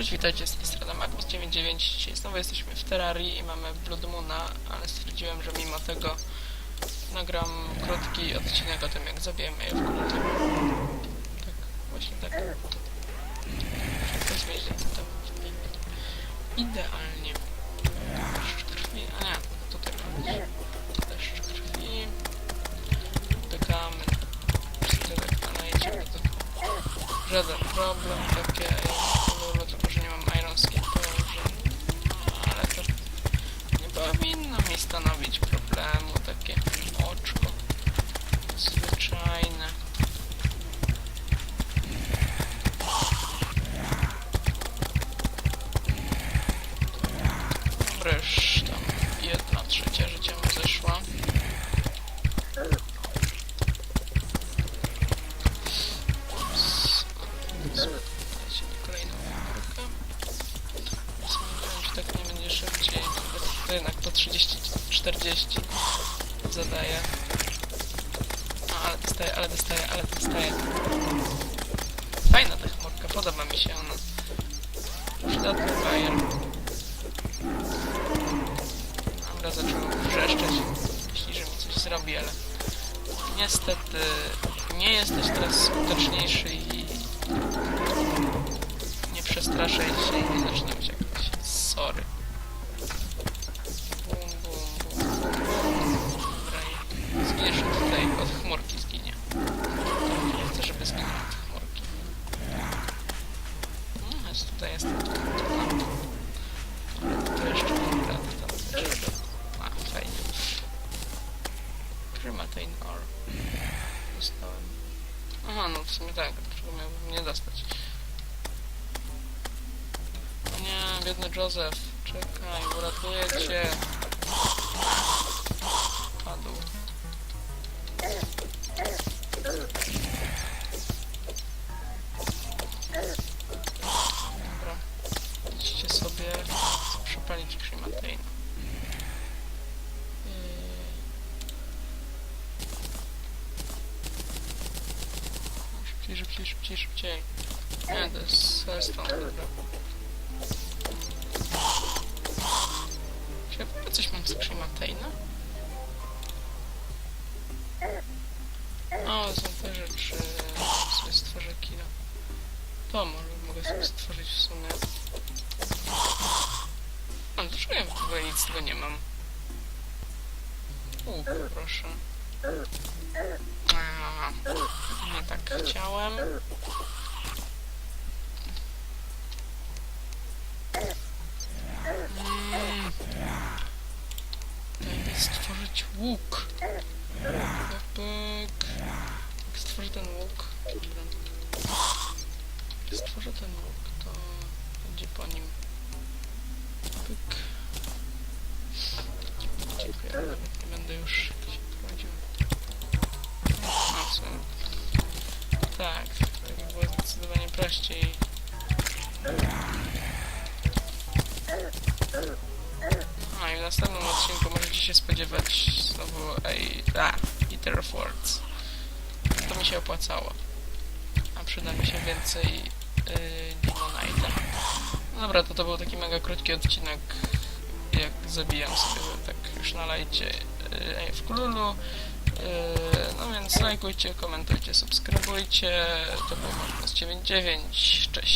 Cześć, witajcie z tej strony Magnus99. Dzisiaj znowu jesteśmy w Terrarii i mamy Blood Moona, ale stwierdziłem, że mimo tego nagram krótki odcinek o tym, jak zabijemy je w kulturze. Tak, właśnie tak. Wszystko zmieści tam idealnie. Deszcz krwi, a nie, tutaj mamy deszcz krwi. Dotykamy. Sztylet, a najdzie to żaden problem, takie Dobra, tam jedna trzecia życia mu zeszła. Dajcie mi kolejną. Zastanawiałem się, tak nie będzie szybciej. To jednak po 30-40 zadaje. A, ale dostaje, ale dostaje, ale dostaje. Fajna ta chmurka, podoba mi się ona. Przydatny bajer. Ale niestety nie jesteś teraz skuteczniejszy i nie przestraszę się i nie zacznie uciekać. Sorry. Zginiesz tutaj, od chmurki zginie. Nie chcę, od chmurki. No, jest tutaj, jest tutaj, tutaj. Ale to jeszcze mam radę tam żeby... A, fajnie. Primatine ore. Dostałem. Aha, no w sumie tak, dlaczego miałbym nie dostać? Nie, biedny Joseph, czekaj, uratuję cię. Padł. Dobra, idźcie sobie przepalić Primatine. Szybciej, szybciej, szybciej. Nie, to jest Hellstone, dobra. Czy ja w coś mam z Primateina? O, są te rzeczy. sobie stworzę kilo. To może mogę sobie stworzyć w sumie. A dlaczego ja w ogóle nic tego nie mam? U, proszę. Nie tak chciałem. Mm. Dajmy stworzyć łuk. Pyk. Stworzę ten łuk, dobra. Stworzę ten łuk, to będzie po nim. Tak, tak by było zdecydowanie prościej. A i w następnym odcinku możecie się spodziewać znowu ej, a, Eater of Words. To mi się opłacało. A przyda mi się więcej yy. No dobra, to to był taki mega krótki odcinek, jak zabijam sobie tak już na lajcie yy, w Kululu. Yy, no więc lajkujcie, komentujcie, subskrybujcie. To był Magnus99. Cześć.